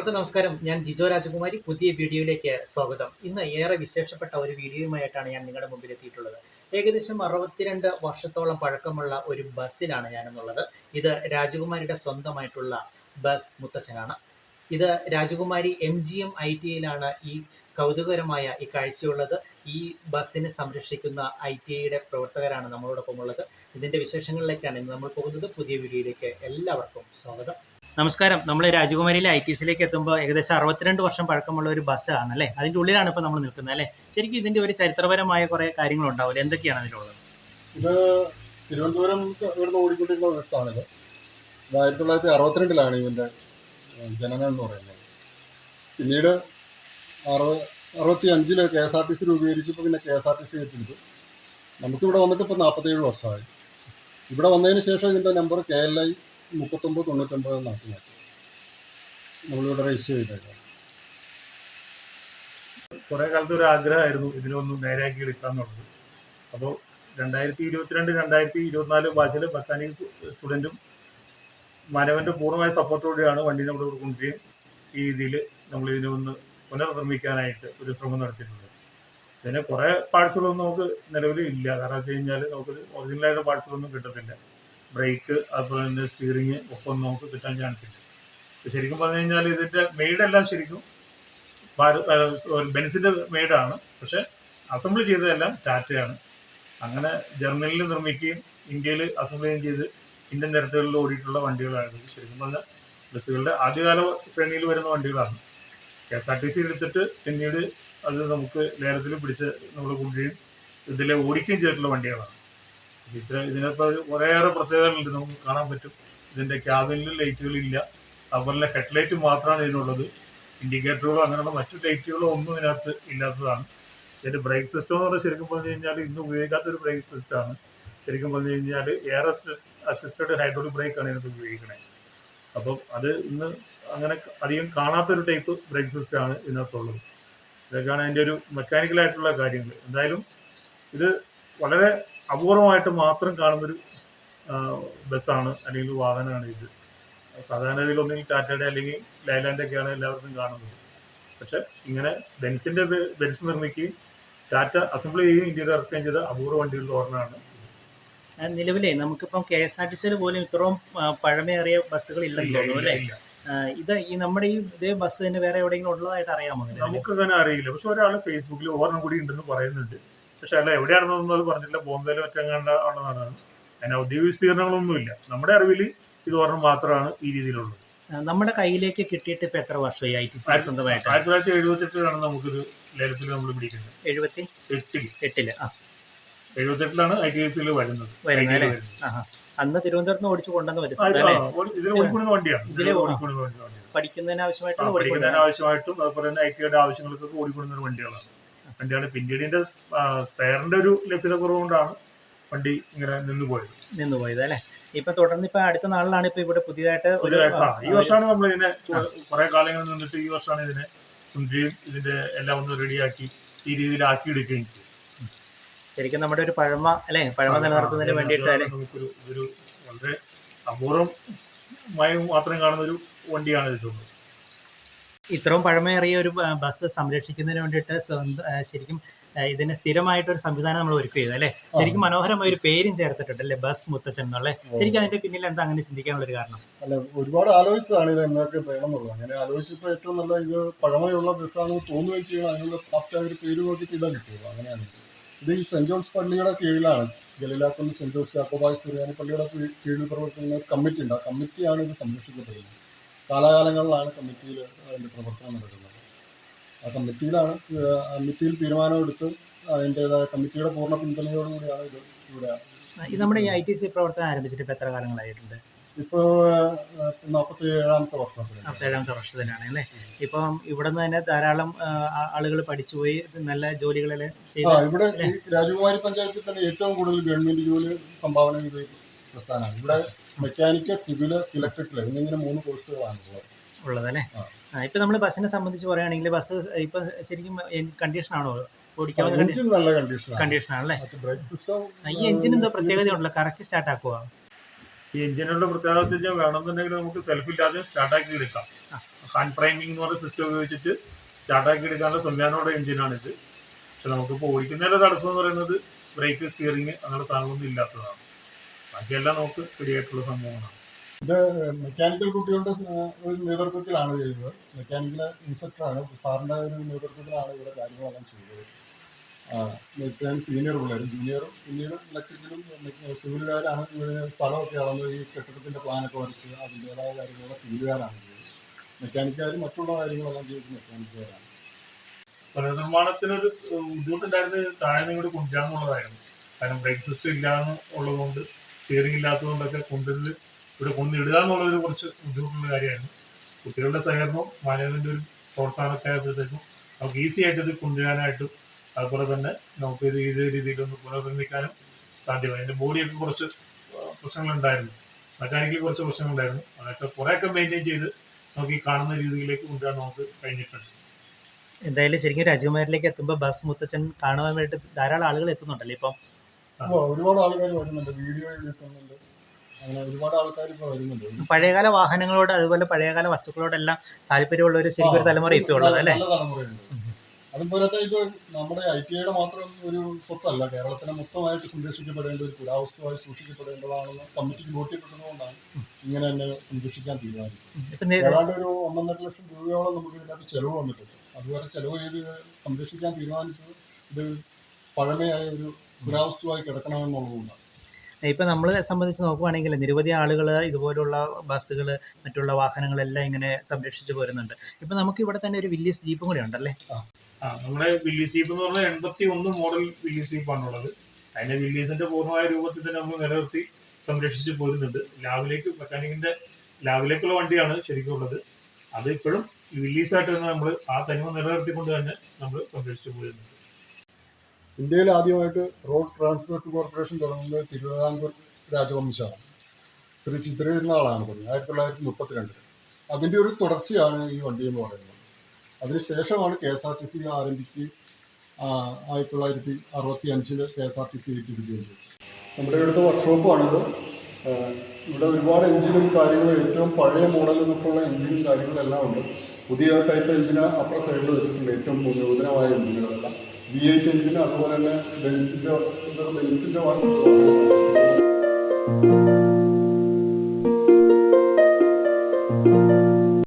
ഏവർക്കും നമസ്കാരം. ഞാൻ ജിജോ രാജകുമാരി. പുതിയ വീഡിയോയിലേക്ക് സ്വാഗതം. ഇന്ന് ഏറെ വിശേഷപ്പെട്ട ഒരു വീഡിയോയുമായിട്ടാണ് ഞാൻ നിങ്ങളുടെ മുമ്പിൽ എത്തിയിട്ടുള്ളത് ഏകദേശം അറുപത്തിരണ്ട് വർഷത്തോളം പഴക്കമുള്ള ഒരു ബസ്സിലാണ് ഞാനെന്നുള്ളത്. ഇത് രാജകുമാരിയുടെ സ്വന്തമായിട്ടുള്ള ബസ് മുത്തച്ഛനാണ്. ഇത് രാജകുമാരി M G M I T ഐയിലാണ് ഈ കൗതുകകരമായ ഈ കാഴ്ചയുള്ളത്. ഈ ബസ്സിനെ സംരക്ഷിക്കുന്ന ഐ ടി ഐയുടെ പ്രവർത്തകരാണ് നമ്മളോടൊപ്പം ഉള്ളത് ഇതിന്റെ വിശേഷങ്ങളിലേക്കാണ് ഇന്ന് നമ്മൾ പോകുന്നത്. പുതിയ വീഡിയോയിലേക്ക് എല്ലാവർക്കും സ്വാഗതം. നമസ്കാരം. നമ്മൾ രാജകുമാരിയിലെ ഐ ടി സിയിലേക്ക് എത്തുമ്പോൾ ഏകദേശം അറുപത്തിരണ്ട് വർഷം പഴക്കമുള്ള ഒരു ബസ്സാണ് അല്ലേ അതിന്റെ ഉള്ളിലാണ് ഇപ്പോൾ നമ്മൾ നിൽക്കുന്നത് അല്ലേ? ശരിക്കും ഇതിന്റെ ഒരു ചരിത്രപരമായ കുറേ കാര്യങ്ങളുണ്ടാവില്ല? എന്തൊക്കെയാണ് അതിലുള്ളത്? ഇത് തിരുവനന്തപുരം ഇവിടുന്ന് ഓടിക്കൊണ്ടിരുന്ന ബസ്സാണിത് ആയിരത്തി തൊള്ളായിരത്തി അറുപത്തിരണ്ടിലാണ് ഇതിന്റെ ഏഹ്, ജനനം എന്ന് പറയുന്നത്. പിന്നീട് അറുപ അറുപത്തി അഞ്ചിൽ K S R T C രൂപീകരിച്ചപ്പോൾ പിന്നെ K S R T C ഏറ്റെടുത്തു. നമുക്കിവിടെ വന്നിട്ട് ഇപ്പോൾ നാൽപ്പത്തേഴ് വർഷമായി. ഇവിടെ വന്നതിന് ശേഷം ഇതിന്റെ നമ്പർ കെ എൽ ഐ മുപ്പത്തൊമ്പത് തൊണ്ണൂറ്റൊമ്പത് എന്നാക്കി മാറ്റി. നമ്മളിവിടെ രജിസ്റ്റർ ചെയ്തേക്കാം. കുറെ കാലത്ത് ഒരു ആഗ്രഹമായിരുന്നു ഇതിനൊന്ന് നേരെയാക്കി എടുക്കാന്നുള്ളത് അപ്പോൾ രണ്ടായിരത്തി ഇരുപത്തിരണ്ട് രണ്ടായിരത്തി ഇരുപത്തിനാല് ബാച്ചിൽ മെക്കാനിക് സ്റ്റുഡന്റും മാനവന്റെ പൂർണമായ സപ്പോർട്ടോടെയാണ് വണ്ടി നമ്മൾ കൊടുക്കുകയും ഈ രീതിയിൽ നമ്മൾ ഇതിനെ ഒന്ന് പുനർനിർമ്മിക്കാനായിട്ട് ഒരു ശ്രമം നടത്തിയിട്ടുണ്ട്. പിന്നെ കുറേ പാർട്സുകളൊന്നും നമുക്ക് നിലവിൽ ഇല്ല. കാരണം വെച്ച് കഴിഞ്ഞാൽ നമുക്ക് ഒറിജിനലായിട്ട് പാർട്സുകളൊന്നും കിട്ടത്തില്ല. ബ്രേക്ക് അതുപോലെ തന്നെ സ്റ്റിയറിങ് ഒപ്പം നമുക്ക് കിട്ടാൻ ചാൻസ് ഇല്ല ശരിക്കും പറഞ്ഞു കഴിഞ്ഞാൽ ഇതിന്റെ മെയ്ഡെല്ലാം ശരിക്കും ബെൻസിന്റെ മെയ്ഡാണ് പക്ഷെ അസംബിൾ ചെയ്തതെല്ലാം ടാറ്റയാണ് അങ്ങനെ ജർമ്മനിയിൽ നിർമ്മിക്കുകയും ഇന്ത്യയിൽ അസംബിൾ ചെയ്യുകയും ചെയ്ത് ഇന്ത്യൻ നിരത്തുകളിൽ ഓടിയിട്ടുള്ള വണ്ടികളാണ് ശരിക്കും പറഞ്ഞാൽ ബസ്സുകളുടെ ആദ്യകാല ശ്രേണിയിൽ വരുന്ന വണ്ടികളാണ്. K S R T C എടുത്തിട്ട് പിന്നീട് അത് നമുക്ക് ലേലത്തിൽ പിടിച്ച് നമ്മൾ കൂടുകയും ഇതിലെ ഓടിക്കുകയും ചെയ്തിട്ടുള്ള വണ്ടികളാണ്. ഇത്ര ഇതിനകത്ത് കുറേയേറെ പ്രത്യേകതകളുണ്ട് നമുക്ക് കാണാൻ പറ്റും. ഇതിന്റെ ക്യാബിനിൽ ലൈറ്റുകളില്ല. അതുപോലെ ഹെഡ്ലൈറ്റ് മാത്രമാണ് ഇതിനുള്ളത്. ഇൻഡിക്കേറ്ററുകളോ അങ്ങനെയുള്ള മറ്റു ലൈറ്റുകളോ ഒന്നും ഇതിനകത്ത് ഇല്ലാത്തതാണ്. ഇതിന്റെ ബ്രേക്ക് സിസ്റ്റം എന്ന് പറഞ്ഞാൽ ശരിക്കും പറഞ്ഞു കഴിഞ്ഞാൽ ഇന്ന് ഉപയോഗിക്കാത്ത ഒരു ബ്രേക്ക് സിസ്റ്റമാണ്. ശരിക്കും പറഞ്ഞു കഴിഞ്ഞാൽ എയർ അസിസ്റ്റഡ് ഹൈഡ്രോളിക് ബ്രേക്ക് ആണ് ഇതിനകത്ത് ഉപയോഗിക്കുന്നത് അപ്പം അത് ഇന്ന് അങ്ങനെ അധികം കാണാത്തൊരു ടൈപ്പ് ബ്രേക്ക് സിസ്റ്റമാണ് ഇതിനകത്തുള്ളത്. ഇതൊക്കെയാണ് അതിന്റെ ഒരു മെക്കാനിക്കലായിട്ടുള്ള കാര്യങ്ങൾ. എന്തായാലും ഇത് വളരെ അപൂർവമായിട്ട് മാത്രം കാണുന്നൊരു ഒരു ബസ്സാണ് അല്ലെങ്കിൽ വാഹനമാണ് ഇത്. സാധാരണ രീതിയിൽ ഒന്നെങ്കിൽ ടാറ്റയുടെ അല്ലെങ്കിൽ ലൈലാൻഡ് ഒക്കെയാണ് എല്ലാവർക്കും കാണുന്നത്. പക്ഷെ ഇങ്ങനെ ബെൻസിന്റെ ബെൻസ് നിർമ്മിക്കുകയും ടാറ്റ അസംബിൾ ചെയ്യുകയും ഇന്ത്യയിൽ ഇറക്കുകയും ചെയ്ത അപൂർവ വണ്ടികളുടെ ഓർമ്മയാണ് നിലവിലെ നമുക്കിപ്പം കെ എസ് ആർ ടി സിയിൽ പോലും ഇത്രയും പഴമയേറിയ ബസ്സുകൾ ഇല്ലെന്ന് തോന്നുന്നു അല്ലേ? ഇത് ഈ നമ്മുടെ ഈ ഇതേ ബസ് തന്നെ വേറെ എവിടെയെങ്കിലും ഉള്ളതായിട്ട് അറിയാമോ നമുക്കങ്ങനെ നമുക്ക് അങ്ങനെ അറിയില്ല. പക്ഷെ ഒരാൾ ഫേസ്ബുക്കിൽ ഓർമ്മ കൂടി ഉണ്ടെന്ന് പറയുന്നുണ്ട്. പക്ഷെ അല്ല എവിടെയാണെന്നൊന്നും അത് പറഞ്ഞില്ല. ബോംബെയിലും മറ്റെങ്ങാണ്ട ഉള്ളതാണ് അതിന് ഔദ്യോഗിക വിസ്തീർണങ്ങളൊന്നുമില്ല നമ്മുടെ അറിവിൽ ഇത് ഒരെണ്ണം മാത്രമാണ് ഈ രീതിയിലുള്ളത്. നമ്മുടെ കയ്യിലേക്ക് കിട്ടിയിട്ട് ഇപ്പൊ എത്ര വർഷമായി? ഐ ടി സി സ്വന്തമായിട്ട്? ആയിരത്തി തൊള്ളായിരത്തി എഴുപത്തി എട്ടിലാണ് നമുക്കിത് ലേലത്തിൽ നമ്മൾ പിടിക്കുന്നത് എഴുപത്തി? എട്ടിൽ എട്ടിൽ ആ. എഴുപത്തെട്ടിലാണ് ഐ ടി സിയിൽ വരുന്നത്. വരുന്നത് അന്ന് തിരുവനന്തപുരത്ത് ഓടിച്ചു കൊണ്ടുവന്ന് വരുന്നത് വണ്ടിയാണ്. ഇതിൽ ഓടിക്കൊടുന്ന പഠിക്കുന്നതിന് പഠിക്കുന്നതിന് ആവശ്യമായിട്ടും അതുപോലെ തന്നെ ഐ ടിയുടെ ആവശ്യങ്ങൾക്കൊക്കെ ഓടിക്കൊണ്ടുന്ന വണ്ടികളാണ്. വണ്ടിയാണ്. പിന്നീട് ഇതിന്റെ സ്പെയറിന്റെ ഒരു ലഭ്യത കുറവുകൊണ്ടാണ് വണ്ടി ഇങ്ങനെ നിന്ന് പോയത്. നിന്ന് പോയത് അല്ലേ? ഇപ്പൊ തുടർന്ന് ഇപ്പൊ അടുത്ത നാളിലാണ് ഇപ്പൊ ഇവിടെ പുതിയതായിട്ട് ഒരു ഒരു ഈ വർഷമാണ് നമ്മൾ ഇതിനെ കുറെ കാലങ്ങൾ നിന്നിട്ട് ഈ വർഷമാണ് ഇതിനെ സുന്ദരിയും ഇതിന്റെ എല്ലാം ഒന്ന് റെഡിയാക്കി ഈ രീതിയിൽ ആക്കിയെടുക്കുകയും ചെയ്തു ശരിക്കും നമ്മുടെ ഒരു പഴമ അല്ലെ? പഴമ നിലനിർത്തുന്നതിന് വേണ്ടിയിട്ട് അല്ലെ? നമുക്കൊരു ഇതൊരു വളരെ അപൂർവമായി മാത്രം കാണുന്ന ഒരു വണ്ടിയാണ് ഇത്. തോന്നുന്നത് ഇത്രയും പഴമയേറിയ ഒരു ബസ് സംരക്ഷിക്കുന്നതിന് വേണ്ടിയിട്ട് ശരിക്കും ഇതിന് സ്ഥിരമായിട്ട് ഒരു സംവിധാനം നമ്മൾ ഒരുക്കുക ചെയ്തു അല്ലേ? ശരിക്കും മനോഹരമായ ഒരു പേരും ചേർത്തിട്ടുണ്ട് അല്ലെ? ബസ് മുത്തച്ഛൻ എന്നുള്ള ശരിക്കും അതിന്റെ പിന്നിൽ എന്താ അങ്ങനെ ചിന്തിക്കാനുള്ള ഒരു കാരണം? അല്ല ഒരുപാട് ആലോചിച്ചതാണ് ഇത് എന്തൊക്കെ വേണമെന്നുള്ളത്. അങ്ങനെ ആലോചിച്ചപ്പോൾ ഏറ്റവും നല്ല ഇത് പഴമയുള്ള ബസ്സാണെന്ന് തോന്നുകയും ചെയ്യണം. അതിനുള്ള കറക്റ്റ് ഒരു പേര് നോക്കിയിട്ട് ഇതാ കിട്ടിയത്. അങ്ങനെയാണ്. ഇത് ഈ സെന്റ് ജോൺസ് പള്ളിയുടെ കീഴിലാണ്. ഗലിലാക്കുന്ന സെന്റ് ജോൺസ് യാക്കോബായ സുറിയാനി പള്ളിയുടെ കീഴിൽ പ്രവർത്തിക്കുന്ന കമ്മിറ്റി ഉണ്ട് ആ കമ്മിറ്റിയാണ് ഇത് സംരക്ഷിക്കപ്പെടുന്നത്. കാലാകാലങ്ങളിലാണ് കമ്മിറ്റിയിൽ അതിന്റെ പ്രവർത്തനം നടക്കുന്നത്. ആ കമ്മിറ്റിയിലാണ് കമ്മിറ്റിയിൽ തീരുമാനമെടുത്ത് അതിന്റെതായ കമ്മിറ്റിയുടെ പൂർണ പിന്തുണയോടുകൂടിയാണ് ഇത് ഇവിടെ ഇത് നമ്മുടെ ഈ ഐ ടി സി പ്രവർത്തനം ആരംഭിച്ചിട്ട് ഇപ്പോൾ എത്ര കാലങ്ങളായിട്ടുണ്ട്? ഇപ്പോൾ നാൽപ്പത്തി ഏഴാമത്തെ വർഷത്തിലാണ്. നാൽപ്പത്തേഴാമത്തെ വർഷത്തിലാണ് അല്ലേ? ഇപ്പം ഇവിടെ നിന്ന് തന്നെ ധാരാളം ആളുകൾ പഠിച്ചുപോയി നല്ല ചെയ്ത് ഇവിടെ രാജകുമാരി പഞ്ചായത്തിൽ തന്നെ ഏറ്റവും കൂടുതൽ ഗവൺമെന്റ് ജോലി സംഭാവന ചെയ്ത പ്രസ്ഥാനമാണ്. ഇവിടെ മെക്കാനിക്കൽ സിവിൽ ഇലക്ട്രിക്കൽ എന്നിങ്ങനെ മൂന്ന് കോഴ്സുകളാണ് ഉള്ളത്. ഉള്ളത് അല്ലേ ആ. ആ, ഇപ്പൊ നമ്മൾ ബസ്സിനെ സംബന്ധിച്ച് പറയുകയാണെങ്കിൽ ബസ് ഇപ്പൊ ശരിക്കും കണ്ടീഷൻ ആണോ? ഓടിക്കാവുന്ന നല്ല കണ്ടീഷനാണ് കണ്ടീഷൻ ആണല്ലേ? ബ്രേക്ക് സിസ്റ്റം ഈ എഞ്ചിന് എന്താ പ്രത്യേകത ഉണ്ടല്ലോ കറക്റ്റ് സ്റ്റാർട്ട് ആക്കുക ഈ എഞ്ചിനുകളുടെ പ്രത്യേകത വേണമെന്നുണ്ടെങ്കിൽ നമുക്ക് സെൽഫ് ഇല്ലാതെ സ്റ്റാർട്ടാക്കി എടുക്കാം. ഹാൻഡ് പ്രൈമിംഗ് എന്ന് പറഞ്ഞ സിസ്റ്റം ഉപയോഗിച്ചിട്ട് സ്റ്റാർട്ടാക്കി എടുക്കാനുള്ള സംവിധാനമുള്ള എഞ്ചിനാണിത് പക്ഷെ നമുക്കിപ്പോൾ ഓടിക്കുന്നതിന്റെ തടസ്സം എന്ന് പറയുന്നത് ബ്രേക്ക് സ്റ്റിയറിംഗ് അങ്ങനെയുള്ള സാധനങ്ങളൊന്നും ഇല്ലാത്തതാണ്. ബാക്കിയെല്ലാം നമുക്ക് ശരിയായിട്ടുള്ള സംഭവങ്ങളാണ്. ഇത് മെക്കാനിക്കൽ കുട്ടികളുടെ ഒരു നേതൃത്വത്തിലാണ് ചെയ്തത് മെക്കാനിക്കൽ ഇൻസ്ട്രക്ടറാണ് സാറിന്റെ ഒരു നേതൃത്വത്തിലാണ് ഇവിടെ കാര്യങ്ങളെല്ലാം ചെയ്തത് മെക്കാനിക് സീനിയർ പിള്ളേർ ജൂനിയറും പിന്നീട് ഇലക്ട്രിക്കലും സിവിലുകാരാണ് സ്ഥലമൊക്കെ അളന്ന് ഈ കെട്ടിടത്തിന്റെ പ്ലാനൊക്കെ വരച്ച് അതിന്റേതായ കാര്യങ്ങളൊക്കെ സിവിലുകാരാണ് ചെയ്തത് മെക്കാനിക്കാർ മറ്റുള്ള കാര്യങ്ങളെല്ലാം ചെയ്തത് മെക്കാനിക്കുകാരാണ് പുനർനിർമ്മാണത്തിനൊരു ബുദ്ധിമുട്ടുണ്ടായിരുന്നത് താഴെ നിങ്ങളുടെ കുഞ്ചാന്നുള്ളതായിരുന്നു കാരണം ബ്രേക്ക് സിസ്റ്റം ഇല്ലാന്ന് ഉള്ളതുകൊണ്ട് സ്റ്റിയറിംഗ് ഇല്ലാത്തതുകൊണ്ടൊക്കെ കൊണ്ടുവരുന്നത് ഇവിടെ കൊണ്ടിടുക എന്നുള്ളൊരു കുറച്ച് ബുദ്ധിമുട്ടുള്ള കാര്യമാണ്. കുട്ടികളുടെ സഹകരണവും മാനേജ്മെന്റ് ഒരു പ്രോത്സാഹനമൊക്കെ ആയപ്പോഴത്തേക്കും നമുക്ക് ഈസി ആയിട്ട് ഇത് കൊണ്ടുവരാനായിട്ടും അതുപോലെ തന്നെ നമുക്ക് ഇത് ഏത് രീതിയിലൊന്ന് പുനർനിർമ്മിക്കാനും സാധ്യമായി എന്റെ ബോഡിയൊക്കെ കുറച്ച് പ്രശ്നങ്ങളുണ്ടായിരുന്നു. മെക്കാനിക്കലി കുറച്ച് പ്രശ്നങ്ങളുണ്ടായിരുന്നു. അതൊക്കെ കുറേയൊക്കെ മെയിന്റെയിൻ ചെയ്ത് നമുക്ക് ഈ കാണുന്ന രീതിയിലേക്ക് കൊണ്ടുവരാൻ നമുക്ക് കഴിഞ്ഞിട്ടുണ്ട്. എന്തായാലും ശരിക്കും രാജകുമാരിലേക്ക് എത്തുമ്പോൾ ബസ് മുത്തച്ഛൻ കാണുവാൻ വേണ്ടി ധാരാളം ആളുകൾ എത്തുന്നുണ്ടല്ലോ? ഇപ്പം ഒരുപാട് ആൾക്കാർ വരുന്നുണ്ട്. വീഡിയോ എടുക്കുന്നുണ്ട്. അങ്ങനെ ഒരുപാട് ആൾക്കാർ ഇപ്പോൾ വരുന്നുണ്ട്. പഴയകാല വാഹനങ്ങളോട് അതുപോലെ പഴയകാല വസ്തുക്കളോടെല്ലാം താല്പര്യമുള്ള ഒരു ശരിക്കും ഒരു തലമുറ ഇപ്പോൾ ഉള്ളത് അല്ലേ? നല്ല തലമുറയുണ്ട്. അതുപോലത്തെ ഇത് നമ്മുടെ ഐ ടി ഐയുടെ മാത്രം ഒരു സ്വത്തല്ല. കേരളത്തിനെ മൊത്തമായിട്ട് സംരക്ഷിക്കപ്പെടേണ്ട ഒരു പുരാവസ്തുവായി സൂക്ഷിക്കപ്പെടേണ്ടതാണെന്ന് കമ്മിറ്റിക്ക് ബോധ്യപ്പെട്ടതുകൊണ്ടാണ് ഇങ്ങനെ തന്നെ സംരക്ഷിക്കാൻ തീരുമാനിച്ചത്. ഏതാണ്ട് ഒരു ഒന്നൊന്നര ലക്ഷം രൂപയോളം നമുക്ക് ഇതിനകത്ത് ചെലവ് വന്നിട്ടുണ്ട്. അതുവരെ ചെലവ് ചെയ്ത് സംരക്ഷിക്കാൻ തീരുമാനിച്ചത് ഇത് പഴമയായ ഒരു പുരാവസ്തുവായി കിടക്കണമെന്നുള്ളതുകൊണ്ടാണ്. ഇപ്പം നമ്മൾ സംബന്ധിച്ച് നോക്കുവാണെങ്കിൽ നിരവധി ആളുകൾ ഇതുപോലുള്ള ബസ്സുകൾ മറ്റുള്ള വാഹനങ്ങളെല്ലാം ഇങ്ങനെ സംരക്ഷിച്ചു പോരുന്നുണ്ട്. ഇപ്പം നമുക്ക് ഇവിടെ തന്നെ ഒരു വില്യസ് ജീപ്പും കൂടെ ഉണ്ടല്ലേ? ആ. നമ്മുടെ വില്ലേജ് ജീപ്പ് എന്ന് പറഞ്ഞാൽ എൺപത്തി ഒന്ന് മോഡൽ വില്ലീസ് ജീപ്പാണുള്ളത് അതിന്റെ വില്ലീസിന്റെ പൂർണമായ രൂപത്തിൽ തന്നെ നമ്മൾ നിലനിർത്തി സംരക്ഷിച്ച് പോരുന്നുണ്ട്. ലാബിലേക്ക് മെക്കാനിക്കിന്റെ ലാബിലേക്കുള്ള വണ്ടിയാണ് ശരിക്കും ഉള്ളത്. അത് ഇപ്പോഴും വില്ലീസായിട്ട് തന്നെ നമ്മൾ ആ തനിമ നിലനിർത്തിക്കൊണ്ട് തന്നെ നമ്മൾ സംരക്ഷിച്ച് പോരുന്നുണ്ട്. ഇന്ത്യയിൽ ആദ്യമായിട്ട് റോഡ് ട്രാൻസ്പോർട്ട് കോർപ്പറേഷൻ തുടങ്ങുന്നത് തിരുവിതാംകൂർ രാജവംശമാണ്. ശ്രീ ചിത്രതിരുനാളാണ് പറഞ്ഞത് ആയിരത്തി തൊള്ളായിരത്തി മുപ്പത്തിരണ്ടിൽ. അതിന്റെ ഒരു തുടർച്ചയാണ് ഈ വണ്ടി എന്ന് പറയുന്നത്. അതിനുശേഷമാണ് K S R T C ആരംഭിക്കുകയും ആ, ആയിരത്തി തൊള്ളായിരത്തി അറുപത്തി അഞ്ചിൽ K S R T C ചെയ്തു. നമ്മുടെ ഇവിടുത്തെ വർക്ക്ഷോപ്പാണിത്. ഇവിടെ ഒരുപാട് എഞ്ചിനും കാര്യങ്ങളും ഏറ്റവും പഴയ മോഡലിൽ നിന്നൊക്കെയുള്ള എഞ്ചിനും കാര്യങ്ങളും എല്ലാം ഉണ്ട്. പുതിയ ടൈപ്പ് എഞ്ചിന് അപ്പുറ സൈഡിൽ വെച്ചിട്ടുണ്ട് ഏറ്റവും നൂതനമായ എഞ്ചിനുകളെല്ലാം. വി എയ്റ്റ് എഞ്ചിന് അതുപോലെ തന്നെ ബെൻസിന്റെ ബെൻസിന്റെ വാഹനം